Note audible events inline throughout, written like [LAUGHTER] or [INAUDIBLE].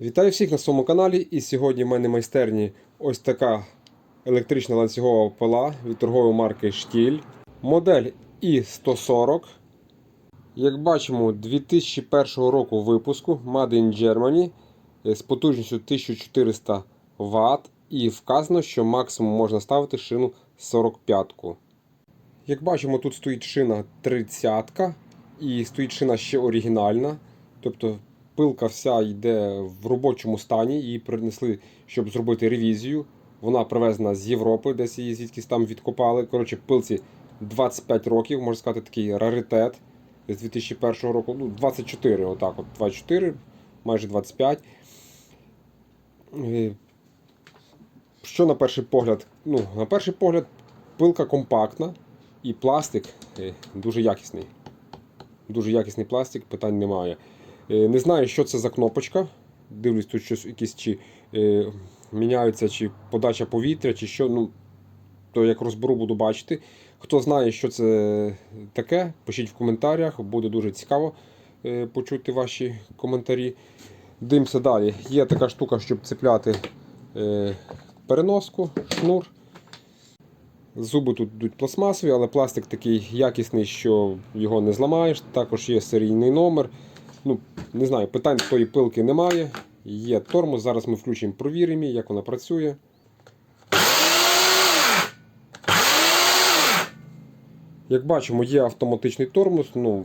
Вітаю всіх на своєму каналі. І сьогодні в мене майстерні ось така електрична ланцюгова пила від торгової марки Штіль. Модель І140. Як бачимо, 2001 року випуску Made in Germany з потужністю 1400 Вт. І вказано, що максимум можна ставити шину 45-ку. Як бачимо, тут стоїть шина 30 і стоїть шина ще оригінальна. Тобто пилка вся йде в робочому стані, її принесли, щоб зробити ревізію. Вона привезена з Європи, десь її звідкись там відкопали. Коротше, пилці 25 років, можна сказати, такий раритет з 2001 року. Ну, 24, отак, от 24, майже 25. Е, Що на перший погляд? Ну, на перший погляд, пилка компактна і пластик е, дуже якісний. Дуже якісний пластик, питань немає. Е, Не знаю, що це за кнопочка. Дивлюсь, тут щось якісь чи е, міняються, чи подача повітря, чи що. Ну, то як розберу, буду бачити. Хто знає, що це таке, пишіть в коментарях, буде дуже цікаво е, почути ваші коментарі. Дивимося далі. Є така штука, щоб цепляти е, переноску, шнур. Зуби тут йдуть пластмасові, але пластик такий якісний, що його не зламаєш. Також є серійний номер. Ну, Не знаю, питань тої пилки немає. Є тормоз. Зараз ми включимо, провіримо, як вона працює. Як бачимо, є автоматичний тормоз. Ну,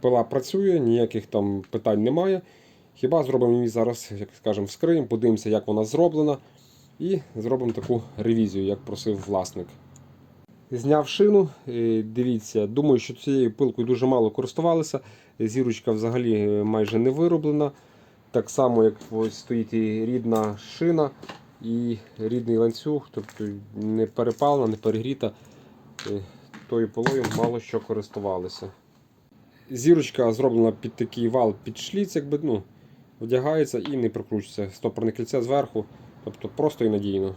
пила працює, ніяких там питань немає. Хіба зробимо її зараз, як скажемо, вскриємо, подивимося, як вона зроблена. І зробимо таку ревізію, як просив власник. Зняв шину, е, дивіться, думаю, що цією пилкою дуже мало користувалися. Зірочка взагалі е, майже не вироблена. Так само, як ось стоїть і рідна шина і рідний ланцюг, тобто не перепалена, не перегріта. Е, Тою пилою мало що користувалися. Зірочка зроблена під такий вал під шліц, якби ну, вдягається і не прикручується. Стопорне кільце зверху, тобто просто і надійно.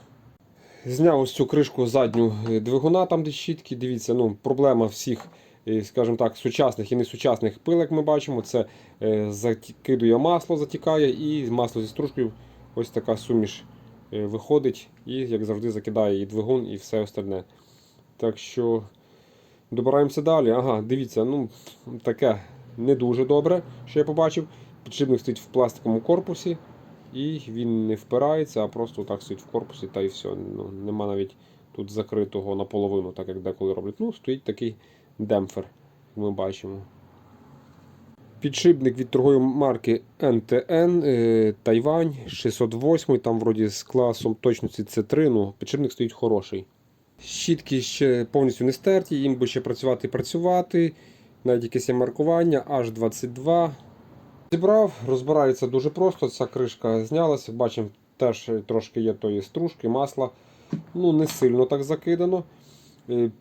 Зняв ось цю кришку задню е, двигуна, там де щітки. Дивіться, ну, проблема всіх, е, скажімо так, сучасних і несучасних пил, як ми бачимо, це е, закидує масло, затікає, і масло зі стружкою ось така суміш виходить і, як завжди, закидає і двигун, і все остальне. Так що добираємося далі. Ага, дивіться, ну таке не дуже добре, що я побачив. Підшипник стоїть в пластиковому корпусі. І він не впирається, а просто так стоїть в корпусі та і все. Ну, Нема навіть тут закритого наполовину, так як деколи роблять. Ну, стоїть такий демпфер, як ми бачимо. Підшипник від торгової марки NTN е, Тайвань 608, там вроді з класом точності C3, ну, підшипник стоїть хороший. Щітки ще повністю не стерті, їм би ще працювати і працювати. Навіть якесь маркування H22. Зібрав, розбирається дуже просто. Ця кришка знялася. Бачимо, теж трошки є тої стружки, масла. Ну, не сильно так закидано. Е,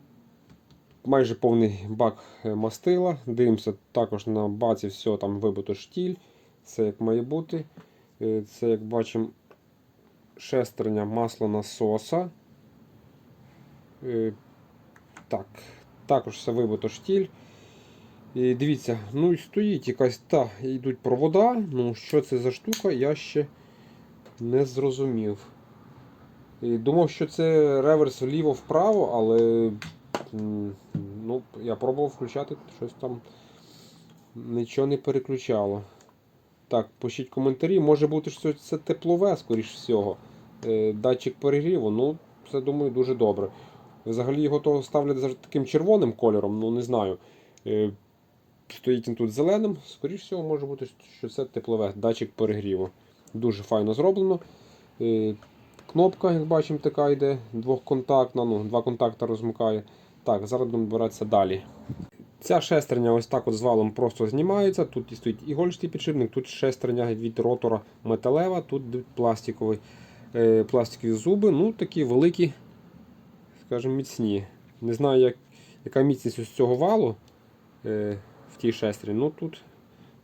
Майже повний бак е, мастила. Дивимося також на баці, все там вибито штіль. Все як має бути. Е, Це, як бачимо, шестерня масла насоса. Е, Так, також все вибито штіль. Дивіться, ну і стоїть якась та, йдуть провода. Ну, що це за штука, я ще не зрозумів. Думав, що це реверс вліво-вправо, але ну, я пробував включати, щось там нічого не переключало. Так, пишіть коментарі. Може бути, що це теплове, скоріш всього. Е, Датчик перегріву, ну, це думаю дуже добре. Взагалі його то ставлять таким червоним кольором, ну не знаю. Стоїть він тут зеленим, скоріш всього, може бути, що це теплове датчик перегріву. Дуже файно зроблено. Е, Кнопка, як бачимо, така йде, двохконтактна, ну, два контакти розмикає. Так, зараз будемо добиратися далі. Ця шестерня ось так от з валом просто знімається. Тут і стоїть ігольчатий підшипник, тут шестерня від ротора металева, тут пластикові, е, пластикові зуби, ну такі великі, скажімо, міцні. Не знаю, як, яка міцність ось цього валу е, тій шестрі. Ну тут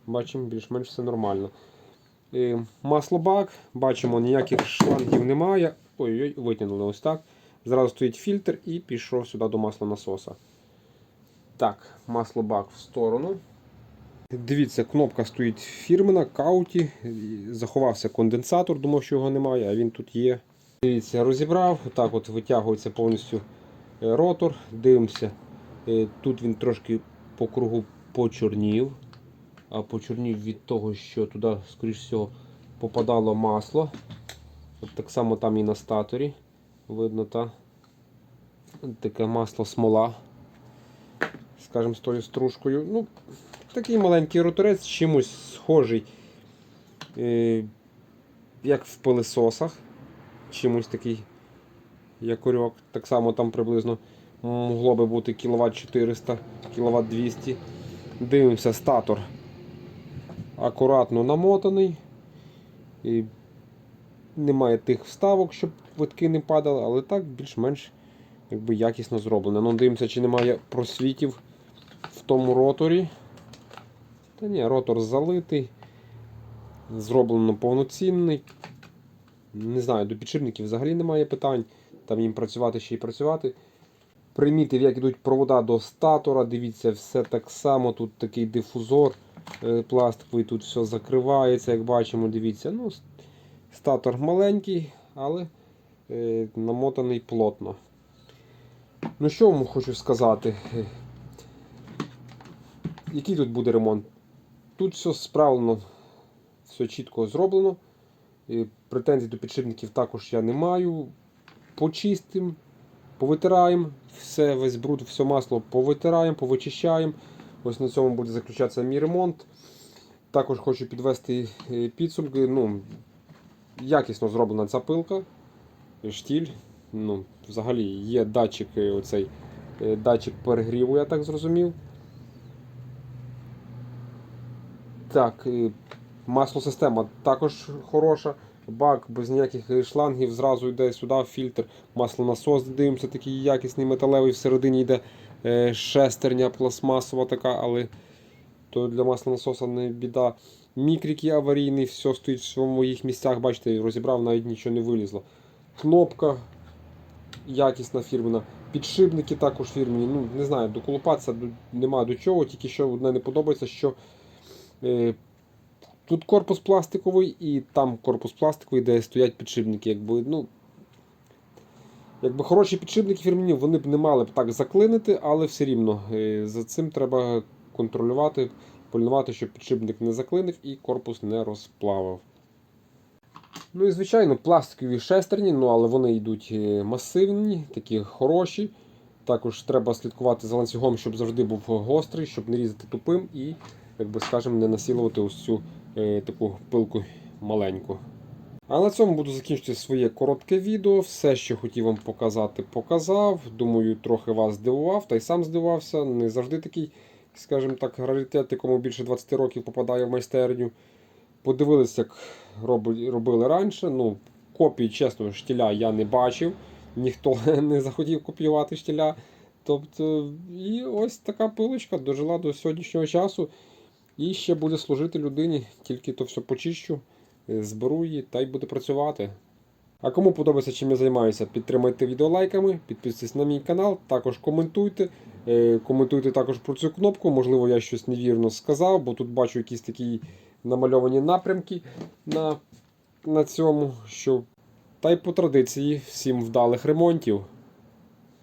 бачимо більш-менш все нормально. Маслобак, бачимо, ніяких шлангів немає. Ой-ой, витягнули ось так. Зразу стоїть фільтр і пішов сюди до маслонасоса. Так, маслобак в сторону. Дивіться, кнопка стоїть фірмена, кауті. Заховався конденсатор, думав, що його немає, а він тут є. Дивіться, розібрав, отак от витягується повністю е, ротор. Дивимося. Е, Тут він трошки по кругу почорнів. А почорнів від того, що туди, скоріш всього, попадало масло. От так само там і на статорі. Видно, та таке масло смола. Скажімо, з тою стружкою. Ну, такий маленький роторець, чимось схожий, е, як в пилисосах. Чимось такий якорьок. Так само там приблизно могло би бути кВт 400, кВт 200. Дивимося, статор акуратно намотаний. І немає тих вставок, щоб витки не падали, але так більш-менш якби якісно зроблено. Ну, дивимося, чи немає просвітів в тому роторі. Та ні, ротор залитий, зроблено повноцінний. Не знаю, до підшипників взагалі немає питань. Там їм працювати ще й працювати. Примітив, як йдуть провода до статора. Дивіться, все так само. Тут такий дифузор е, пластиковий, тут все закривається, як бачимо, дивіться. Ну, Статор маленький, але е, намотаний плотно. Ну, що вам хочу сказати? Е, Який тут буде ремонт? Тут все справлено, все чітко зроблено. Претензій до підшипників також я не маю. Почистимо, повитираємо, все, весь бруд, все масло повитираємо, повичищаємо. Ось на цьому буде заключатися мій ремонт. Також хочу підвести е, підсумки. Ну, якісно зроблена ця пилка, штіль. Ну, взагалі є датчик, е, оцей, е, датчик перегріву, я так зрозумів. Так, е, маслосистема також хороша. Бак без ніяких е, шлангів зразу йде сюди фільтр. Маслонасос дивимося, такий якісний металевий, всередині йде е, шестерня пластмасова така, але то для маслонасоса не біда. Мікрики аварійний, все стоїть в своїх місцях, бачите, розібрав, навіть нічого не вилізло. Кнопка якісна фірмена. Підшипники також фірмені. Ну, не знаю, доколупатися до- нема до чого, тільки що одне не подобається, що е, тут корпус пластиковий і там корпус пластиковий, де стоять підшипники. Якби, ну, якби хороші підшипники фірмені, вони б не мали б так заклинити, але все рівно е, за цим треба контролювати, пильнувати, щоб підшипник не заклинив і корпус не розплавив. Ну і звичайно, пластикові шестерні, ну але вони йдуть е, масивні, такі хороші. Також треба слідкувати за ланцюгом, щоб завжди був гострий, щоб не різати тупим і, як скажемо, не насілувати ось цю таку пилку маленьку. А на цьому буду закінчити своє коротке відео. Все, що хотів вам показати, показав. Думаю, трохи вас здивував, та й сам здивувався. Не завжди такий, скажімо так, раритет, якому більше 20 років попадає в майстерню. Подивилися, як роби- робили раніше. Ну, копії, чесно, штіля я не бачив. Ніхто [LAUGHS] не захотів копіювати штіля. Тобто, і ось така пилочка дожила до сьогоднішнього часу. І ще буде служити людині, тільки то все почищу, е, зберу її та й буде працювати. А кому подобається, чим я займаюся, підтримайте відео лайками, підписуйтесь на мій канал, також коментуйте. Е, Коментуйте також про цю кнопку. Можливо, я щось невірно сказав, бо тут бачу якісь такі намальовані напрямки на, на цьому. Що... Та й по традиції всім вдалих ремонтів.